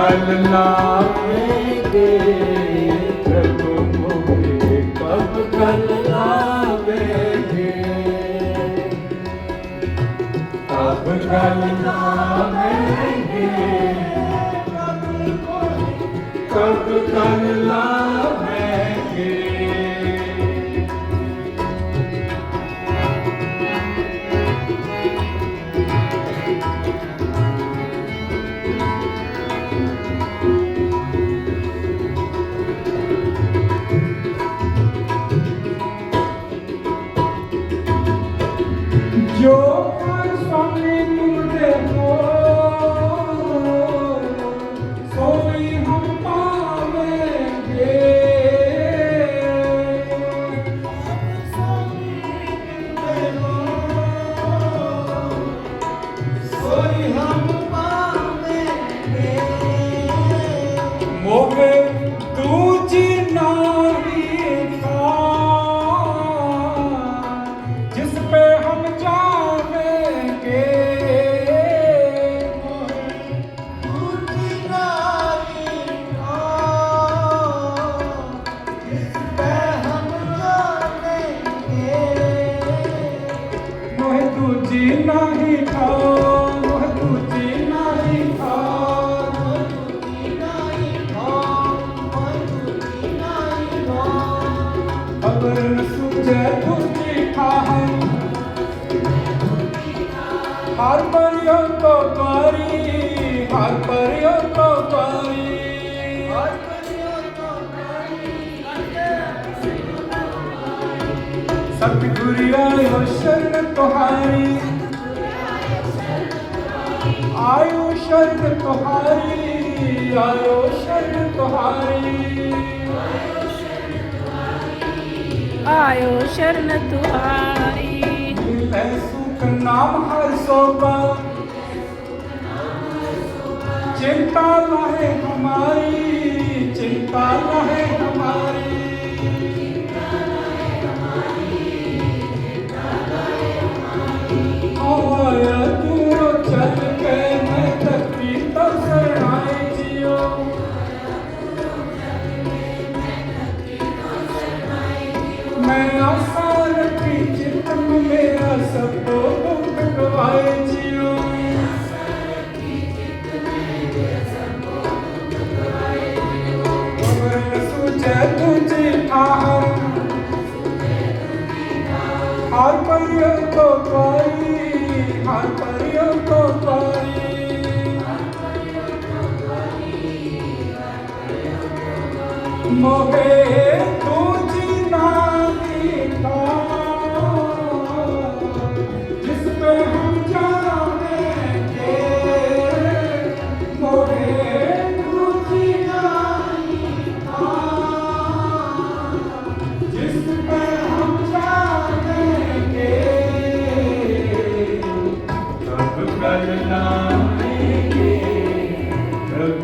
ਕਬ ਗੱਲ ਲਾਵੇਗੇ ਪ੍ਰਭੂ ਮੋਰੇ ਕਬ ਗੱਲ ਲਾਵੇਗੇ ਕਬ ਗੱਲ ਲਾਵੇਗੇ ਕਬ ਗੱਲ ਲਾਵੇਗੇ ਦੂਜੀ ਨਹੀਂ ਠਾਰ ਉਹ ਦੂਜੀ ਨਹੀਂ ਠਾਰ ਉਹ ਦੂਜੀ ਨਹੀਂ ਠਾਰ ਉਹ ਦੂਜੀ ਨਹੀਂ ਠਾਰ ਅਬਰ ਨ ਸੁਝੈ ਦੂਜੀ ਠਾਹੈ ਹਰ ਪਰਿਓ ਤੋ ਤਾਰੀ ਹਰ ਪਰਿਓ ਤੋ ਤਾਰੀ ਹਰ ਸਤਿਗੁਰ ਆਇਓ ਸ਼ਰਨ ਤੁਹਾਰੀ। ਆਇਓ ਸ਼ਰਨ ਤੁਹਾਰੀ ਆਇਓ ਸ਼ਰਨ ਤੁਹਾਰੀ। ਆਇਓ ਸ਼ਰਨ ਤੁਹਾਰੀ। ਮਿਲੈ ਸੁਖ ਨਾਮ ਹਰ ਸੋਭਾ। ਚਿੰਤਾ ਲਾਹੇ ਹਰ ਪਰਿਓ ਕੋ ਪਾਈ ਹਰ ਪਰਿਓ ਕੋ ਪਾਈ ਮੋਹੇ ਤੂੰ